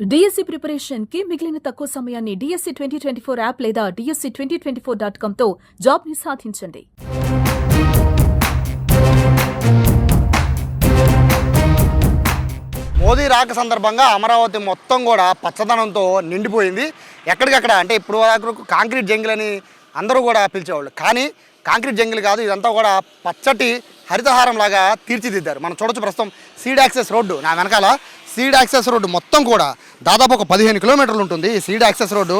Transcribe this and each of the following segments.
DSC ప్రిపరేషన్కి మిగిలిన తక్కువ సమయాన్ని DSC twenty twenty four app లేదా DSC twenty twenty four dot కామ్తో జాబ్ని సాధించండి మోదీ రాక సందర్భంగా అమరావతి మొత్తం కూడా పచ్చదనంతో నిండిపోయింది. ఎక్కడికక్కడ అంటే ఇప్పుడు వరకు కాంక్రీట్ జంగిల్ అని అందరూ కూడా పిలిచేవాళ్ళు. కానీ కాంక్రీట్ జంగిల్ కాదు ఇదంతా కూడా పచ్చటి హరితహారం లాగా తీర్చిదిద్దారు. మనం చూడొచ్చు ప్రస్తుతం సీడ్ యాక్సెస్ రోడ్డు. నా వెనకాల సీడ్ యాక్సెస్ రోడ్డు మొత్తం కూడా దాదాపు ఒక పదిహేను కిలోమీటర్లు ఉంటుంది. ఈ సీడ్ యాక్సెస్ రోడ్డు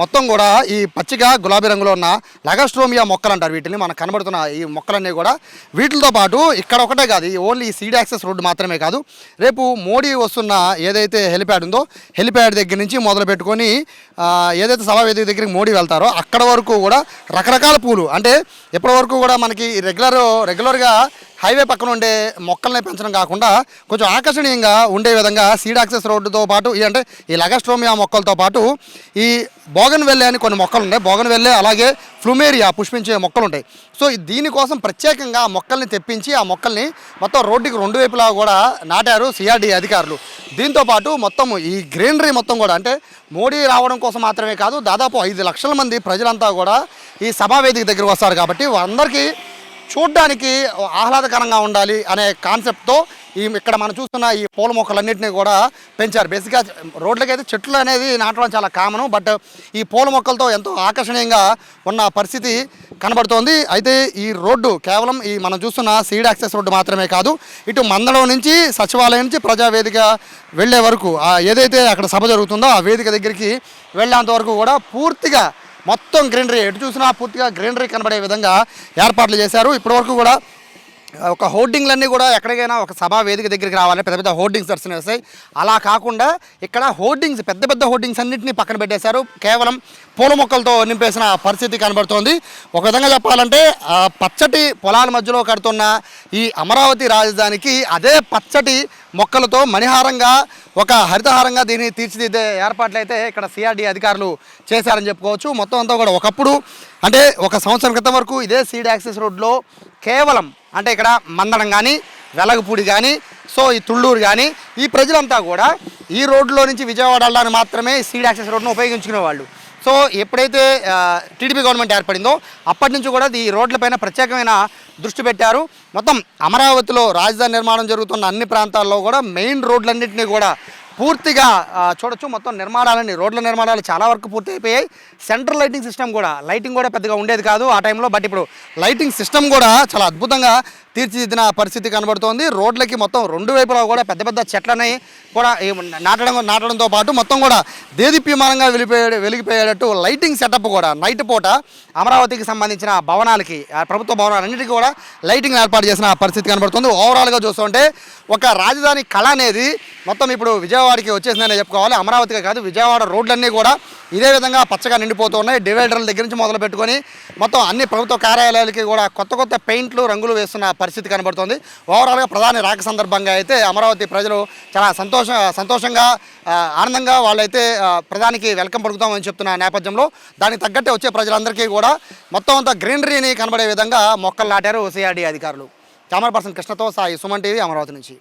మొత్తం కూడా ఈ పచ్చిగా గులాబీ రంగులో ఉన్న లగస్ట్రోమియా మొక్కలు అంటారు వీటిని. మనకు కనబడుతున్న ఈ మొక్కలన్నీ కూడా వీటితో పాటు ఇక్కడ ఒకటే కాదు ఈ ఓన్లీ ఈ సీడ్ యాక్సెస్ రోడ్డు మాత్రమే కాదు రేపు మోడీ వస్తున్న ఏదైతే హెలిప్యాడ్ ఉందో హెలిప్యాడ్ దగ్గర నుంచి మొదలు పెట్టుకొని ఏదైతే సభావేదిక దగ్గరికి మోడీ వెళ్తారో అక్కడ వరకు కూడా రకరకాల పూలు అంటే ఇప్పటి వరకు కూడా మనకి రెగ్యులర్ రెగ్యులర్గా హైవే పక్కన ఉండే మొక్కల్ని పెంచడం కాకుండా కొంచెం ఆకర్షణీయంగా ఉండే విధంగా సీడ్ యాక్సెస్ రోడ్డుతో పాటు ఈ అంటే ఈ లగస్ట్రోమియా మొక్కలతో పాటు ఈ బోగన్ వెళ్ళే అని కొన్ని మొక్కలు ఉన్నాయి. బోగన్ వెళ్ళే అలాగే ఫ్లూమేరియా పుష్పించే మొక్కలు ఉంటాయి. సో దీనికోసం ప్రత్యేకంగా ఆ మొక్కల్ని తెప్పించి ఆ మొక్కల్ని మొత్తం రోడ్డుకి రెండు వైపులా కూడా నాటారు సిఆర్డీ అధికారులు. దీంతో పాటు మొత్తం ఈ గ్రీనరీ మొత్తం కూడా అంటే మోడీ రావడం కోసం మాత్రమే కాదు దాదాపు ఐదు లక్షల మంది ప్రజలంతా కూడా ఈ సభావేదిక దగ్గరకు వస్తారు కాబట్టి అందరికీ చూడ్డానికి ఆహ్లాదకరంగా ఉండాలి అనే కాన్సెప్ట్తో ఈ ఇక్కడ మనం చూస్తున్న ఈ పూల మొక్కలన్నింటినీ కూడా పెంచారు. బేసిక్గా రోడ్లకైతే చెట్లు అనేది నాటడం చాలా కామను బట్ ఈ పూల మొక్కలతో ఎంతో ఆకర్షణీయంగా ఉన్న పరిస్థితి కనబడుతోంది. అయితే ఈ రోడ్డు కేవలం ఈ మనం చూస్తున్న సీడ్ యాక్సెస్ రోడ్డు మాత్రమే కాదు ఇటు మందడం నుంచి సచివాలయం నుంచి ప్రజావేదిక వెళ్ళే వరకు ఏదైతే అక్కడ సభ జరుగుతుందో ఆ వేదిక దగ్గరికి వెళ్ళేంత వరకు కూడా పూర్తిగా మొత్తం గ్రీనరీ ఎటు చూసినా పూర్తిగా గ్రీనరీ కనబడే విధంగా ఏర్పాట్లు చేశారు. ఇప్పటివరకు కూడా ఒక హోర్డింగ్లన్నీ కూడా ఎక్కడికైనా ఒక సభా వేదిక దగ్గరికి రావాలి. పెద్ద పెద్ద హోర్డింగ్స్ దర్శనం వేస్తాయి అలా కాకుండా ఇక్కడ హోర్డింగ్స్ పెద్ద పెద్ద హోర్డింగ్స్ అన్నింటినీ పక్కన పెట్టేశారు. కేవలం పూల మొక్కలతో నింపేసిన పరిస్థితి కనబడుతోంది. ఒక విధంగా చెప్పాలంటే పచ్చటి పొలాల మధ్యలో కడుతున్న ఈ అమరావతి రాజధానికి అదే పచ్చటి మొక్కలతో మణిహారంగా ఒక హరితహారంగా దీన్ని తీర్చిదిద్దే ఏర్పాట్లు అయితే ఇక్కడ సిఆర్డీ అధికారులు చేశారని చెప్పుకోవచ్చు. మొత్తం అంతా కూడా ఒకప్పుడు అంటే ఒక సంవత్సరం క్రితం వరకు ఇదే సీడ్ యాక్సెస్ రోడ్లో కేవలం అంటే ఇక్కడ మందడం కానీ వెలగపూడి కానీ సో ఈ తుళ్ళూరు కానీ ఈ ప్రజలంతా కూడా ఈ రోడ్లో నుంచి విజయవాడ వెళ్ళడానికి మాత్రమే సీడ్ యాక్సెస్ రోడ్ను ఉపయోగించుకునేవాళ్ళు సో ఎప్పుడైతే టీడీపీ గవర్నమెంట్ ఏర్పడిందో అప్పటి నుంచి కూడా ఈ రోడ్లపైన ప్రత్యేకమైన దృష్టి పెట్టారు. మొత్తం అమరావతిలో రాజధాని నిర్మాణం జరుగుతున్న అన్ని ప్రాంతాల్లో కూడా మెయిన్ రోడ్లన్నింటినీ కూడా పూర్తిగా చూడొచ్చు. మొత్తం నిర్మాణాలన్నీ రోడ్ల నిర్మాణాలు చాలా వరకు పూర్తి అయిపోయాయి సెంట్రల్ లైటింగ్ సిస్టమ్ కూడా లైటింగ్ కూడా పెద్దగా ఉండేది కాదు ఆ టైంలో బట్ ఇప్పుడు లైటింగ్ సిస్టమ్ కూడా చాలా అద్భుతంగా తీర్చిదిద్దిన పరిస్థితి కనబడుతోంది. రోడ్లకి మొత్తం రెండు వైపులా కూడా పెద్ద పెద్ద చెట్లని కూడా నాటడం నాటడంతో పాటు మొత్తం కూడా దేదీప్యమానంగా వెలిపోయే వెలిగిపోయేటట్టు లైటింగ్ సెటప్ కూడా నైట్ పూట అమరావతికి సంబంధించిన భవనాలకి ఆ ప్రభుత్వ భవనాలన్నిటికీ కూడా లైటింగ్ ఏర్పాటు చేసిన పరిస్థితి కనబడుతుంది. ఓవరాల్గా చూస్తుంటే ఒక రాజధాని కళ అనేది మొత్తం ఇప్పుడు విజయవాడకి వచ్చేసిందనే చెప్పుకోవాలి. అమరావతికి కాదు విజయవాడ రోడ్లన్నీ కూడా ఇదే విధంగా పచ్చగా నిండిపోతూ ఉన్నాయి డివైడర్ల దగ్గర నుంచి మొదలు పెట్టుకొని మొత్తం అన్ని ప్రభుత్వ కార్యాలయాలకి కూడా కొత్త కొత్త పెయింట్లు రంగులు వేస్తున్న పరిస్థితి కనబడుతుంది. ఓవరాల్గా ప్రధాని రాక సందర్భంగా అయితే అమరావతి ప్రజలు చాలా సంతోష సంతోషంగా ఆనందంగా వాళ్ళైతే ప్రధానికి వెల్కమ్ పలుకుతామని చెప్తున్న నేపథ్యంలో దానికి తగ్గట్టే వచ్చే ప్రజలందరికీ కూడా మొత్తం అంతా గ్రీనరీని కనబడే విధంగా మొక్కలు నాటారు సిఆర్డీ అధికారులు. కెమెరా పర్సన్ కృష్ణతో సాయి సుమన్ టీవీ అమరావతి నుంచి.